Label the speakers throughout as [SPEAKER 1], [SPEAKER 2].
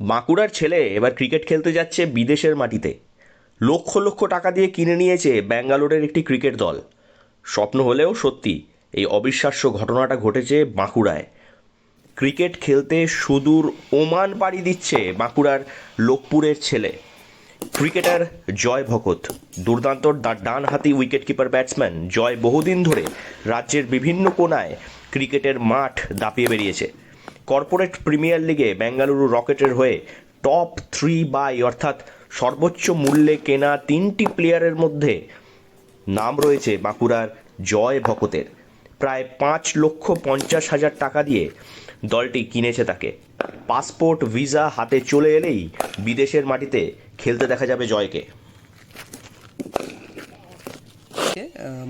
[SPEAKER 1] বাঁকুড়ার ছেলে এবার ক্রিকেট খেলতে যাচ্ছে বিদেশের মাটিতে। লক্ষ লক্ষ টাকা দিয়ে কিনে নিয়েছে ব্যাঙ্গালোরের একটি ক্রিকেট দল। স্বপ্ন হলেও সত্যি, এই অবিশ্বাস্য ঘটনাটা ঘটেছে বাঁকুড়ায়। ক্রিকেট খেলতে সুদূর ওমান পাড়ি দিচ্ছে বাঁকুড়ার লোকপুরের ছেলে। ক্রিকেটার জয় ভকত দুর্দান্ত ডা- ডানহাতি উইকেটকিপার ব্যাটসম্যান জয় বহুদিন ধরে রাজ্যের বিভিন্ন কোনায় ক্রিকেটের মাঠ দাপিয়ে বেরিয়েছে। কর্পোরেট প্রিমিয়ার লিগে বেঙ্গালুরু রকেটের হয়ে টপ থ্রি বাই অর্থাৎ সর্বোচ্চ মূল্যে কেনা তিনটি প্লেয়ারের মধ্যে নাম রয়েছে বাঁকুড়ার জয় ভকতের। প্রায় পাঁচ লক্ষ পঞ্চাশ হাজার টাকা দিয়ে দলটি কিনেছে তাকে। পাসপোর্ট ভিসা হাতে চলে এলেই বিদেশের মাটিতে খেলতে দেখা যাবে জয়কে।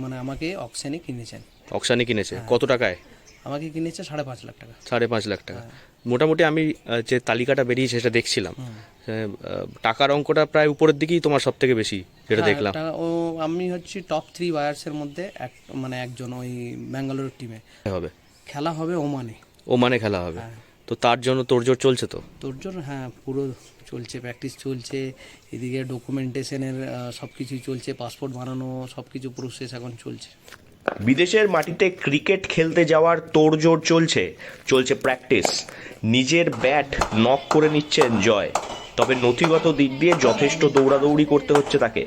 [SPEAKER 2] মানে আমাকে অকশানে কিনেছেন।
[SPEAKER 3] অকশানে কিনেছে। কত টাকায়?
[SPEAKER 2] আমাকে কিনেছে সাড়ে পাঁচ লাখ টাকা।
[SPEAKER 3] সাড়ে পাঁচ লাখ টাকা। মোটামুটি আমি যে তালিকাটা বেরিয়েছে সেটা দেখছিলাম। টাকার অঙ্কটা প্রায় উপরের দিকেই তোমার সব থেকে বেশি যেটা
[SPEAKER 2] হ্যাঁ,
[SPEAKER 3] দেখলাম।
[SPEAKER 2] ও আমি হচ্ছি টপ থ্রি বায়ার্সের মধ্যে এক মানে একজন ওই ব্যাঙ্গালোর টিমে
[SPEAKER 3] হবে।
[SPEAKER 2] খেলা হবে ওমানে।
[SPEAKER 3] ও মানে খেলা হবে।
[SPEAKER 2] হ্যাঁ।
[SPEAKER 3] তো তার জন্য তোড়জোড় চলছে তো?
[SPEAKER 2] তোর জন্য হ্যাঁ পুরো চলছে প্র্যাকটিস চলছে এদিকে ডকুমেন্টেশনের সব কিছুই চলছে পাসপোর্ট বানানো সব কিছু প্রসেস এখন চলছে।
[SPEAKER 1] বিদেশের মাটিতে ক্রিকেট খেলতে যাওয়ার তোড়জোড় চলছে। চলছে প্র্যাকটিস নিজের ব্যাট নক করে নিচ্ছেন জয়। তবে নথিগত দিক দিয়ে যথেষ্ট দৌড়াদৌড়ি করতে হচ্ছে তাকে।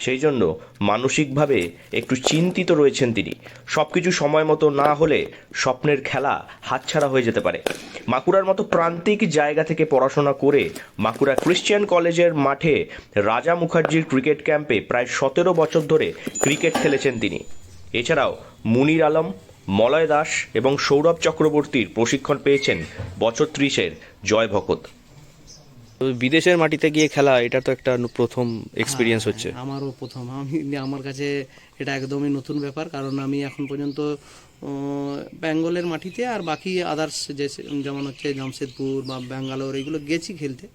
[SPEAKER 1] সেই জন্য মানসিকভাবে একটু চিন্তিত রয়েছেন তিনি। সব কিছু সময় মতো না হলে স্বপ্নের খেলা হাতছাড়া হয়ে যেতে পারে। মাকুড়ার মতো প্রান্তিক জায়গা থেকে পড়াশোনা করে মাকুড়া ক্রিশ্চিয়ান কলেজের মাঠে রাজা মুখার্জির ক্রিকেট ক্যাম্পে প্রায় সতেরো বছর ধরে ক্রিকেট খেলেছেন তিনি। এছাড়াও মুনির আলম মলয় দাস এবং সৌরভ চক্রবর্তীর প্রশিক্ষণ পেয়েছেন বছর ত্রিশের জয় ভকত।
[SPEAKER 3] তো বিদেশের মাটিতে গিয়ে খেলা এটা তো একটা প্রথম এক্সপিরিয়েন্স হচ্ছে।
[SPEAKER 2] আমারও প্রথম। আমি আমার কাছে এটা একদমই নতুন ব্যাপার কারণ আমি এখন পর্যন্ত বেঙ্গলের মাটিতে আর বাকি আদার্স যে যেমন হচ্ছে জামশেদপুর বা ব্যাঙ্গালোর এগুলো গেছি খেলতে।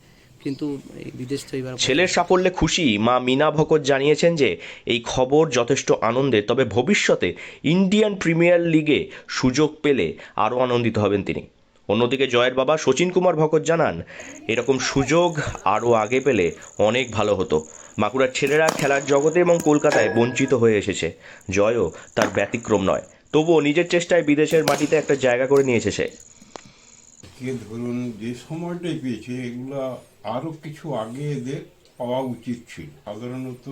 [SPEAKER 2] কিন্তু বিদেশ তো এবার
[SPEAKER 1] ছেলের সাফল্যে খুশি মা মিনা ভকত জানিয়েছেন যে এই খবর যথেষ্ট আনন্দের তবে ভবিষ্যতে ইন্ডিয়ান প্রিমিয়ার লিগে সুযোগ পেলে আরও আনন্দিত হবেন তিনি। অন্যদিকে জয়ের বাবা শচীন কুমার ভকত জানান এরকম সুযোগ আরও আগে পেলে অনেক ভালো হতো। বাঁকুড়ার ছেলেরা খেলার জগতে এবং কলকাতায় বঞ্চিত হয়ে এসেছে। জয়ও তার ব্যতিক্রম নয়। তবুও নিজের চেষ্টায় বিদেশের মাটিতে একটা জায়গা করে নিয়েছে সে।
[SPEAKER 4] ধরুন যে সময়টাই পেয়েছে এগুলা আরও কিছু আগে এদের পাওয়া উচিত ছিল। সাধারণত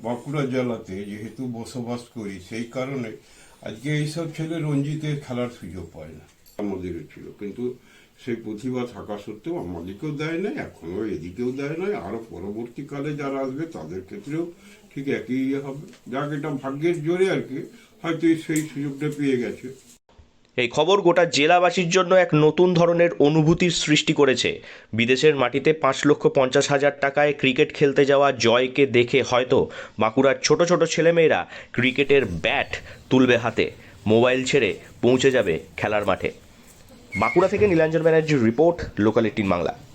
[SPEAKER 4] বাঁকুড়া জেলাতে যেহেতু বসবাস করি, সেই কারণে আজকে এইসব ছেলে রঞ্জিতে খেলার সুযোগ পায় না। আমাদেরও ছিল, কিন্তু সেই প্রতিভা থাকা সত্ত্বেও আমাদেরকেও দেয় নাই, এখনও এদিকেও দেয় নাই। আরও পরবর্তীকালে যারা আসবে, তাদের ক্ষেত্রেও ঠিক একই ইয়ে হবে। যাক, এটা ভাগ্যের জোরে আর কি, হয়তো সেই সুযোগটা পেয়ে গেছে।
[SPEAKER 1] এই খবর গোটা জেলাবাসীর জন্য এক নতুন ধরনের অনুভূতির সৃষ্টি করেছে। বিদেশের মাটিতে পাঁচ লক্ষ পঞ্চাশ হাজার টাকায় ক্রিকেট খেলতে যাওয়া জয়কে দেখে হয়তো বাঁকুড়ার ছোট ছোট ছেলেমেয়েরা ক্রিকেটের ব্যাট তুলবে হাতে। মোবাইল ছেড়ে পৌঁছে যাবে খেলার মাঠে। বাঁকুড়া থেকে নীলাঞ্জন ব্যানার্জির রিপোর্ট, লোকাল এইটিন বাংলা।